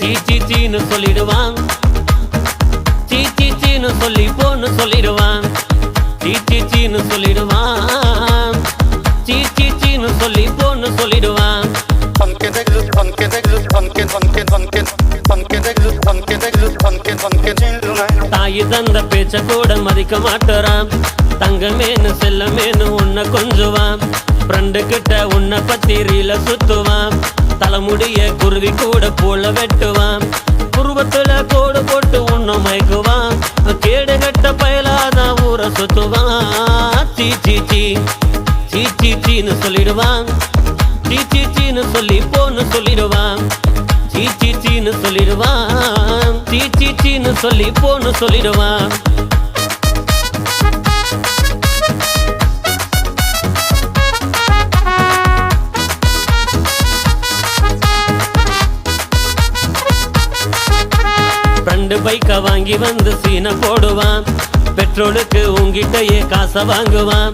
சீச்சின்னு சொல்லிடுவான் சீச்சின்னு சொல்லி போன்னு சொல்லிடுவான் சீச்சின்னு சொல்லிடுவான் சீச்சின்னு சொல்லி போன்னு சொல்லிடுவான் பங்கெதகு பங்கெதகு பங்கெ பங்கெ பங்கெ பங்கெதகு பங்கெதகு தாயி தந்த பேச்ச கூட மதிக்க மாட்டோராம் தங்கமேனு செல்லமேனு உன்னை கொஞ்சுவான் ஃப்ரெண்டு கிட்ட உன்னை பத்தி ரீல சுத்துவான் தலைமுடிய குருவி கூட போல வெட்டுவான் புருவத்துல கோடு போட்டு உன்னை மயக்குவான் கேடு கட்ட பயலாதான் ஊரை சுத்துவான் சீ சீ சீ. சீ சீ சீன்னு சொல்லிடுவான் சீ சீ சீன்னு சொல்லி போன்னு சொல்லிடுவான் சீ சீ சீன்னு சொல்லிடுவான் சீ சொல்லி போன்னு சொல்லிடுவான். ரெண்டு பைக்கை வாங்கி வந்து சீனை போடுவான். பெட்ரோலுக்கு உங்கிட்டயே காசை வாங்குவான்.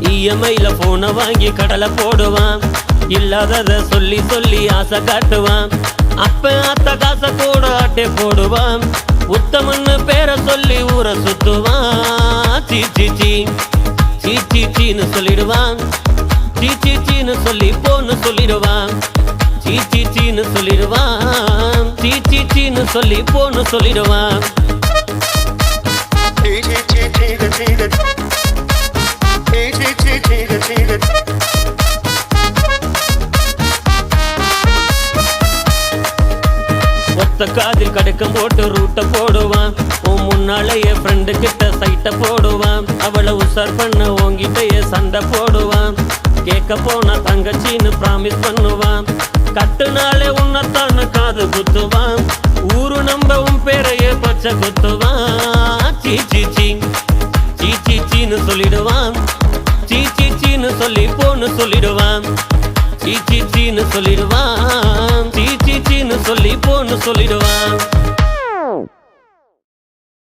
இஎம்ஐல போனை வாங்கி கடலை போடுவான். இல்லாதத சொல்லி சொல்லி ஆசை காட்டுவான். அப்ப அத்த காசை கூட ஆட்டே போடுவான். ஊரை சுத்துவான். சீச்சி சீச்சி சீன்னு சொல்லிடுவான். சீச்சி சீன்னு சொல்லி போன்னு சொல்லிடுவான். சீச்சி சீன்னு சொல்லிடுவான். சீச்சி சீன்னு சொல்லி போன்னு சொல்லிடுவான். Cheat it, cheat it, cheat it, cheat it. Cheat it, cheat it, cheat it. காதில் கடுக்கம் போட்டு ரூட்ட போடுவான். உன் முன்னாலேயே ஃப்ரெண்டு கிட்ட சைட்டை போடுவான். அவளை உசார் பண்ண உங்ககிட்டயே சண்டை போடுவான். கேட்க போனா தங்கச்சின்னு ப்ராமிஸ் பண்ணுவான். கட்டுனாலே உன்னத்தான காது குத்துவான். ஊரு நம்ப உன் பேரையே பச்சை குத்துவான். சீ சீ சீ. சீ சீ சீன்னு சொல்லிடுவான். சீ சீ சீன்னு சொல்லி போன்னு சொல்லிடுவான். சீ சீன்னு சொல்லிடுவான் சீ சீன்னு சொல்லி போன்னு சொல்லிடுவான்.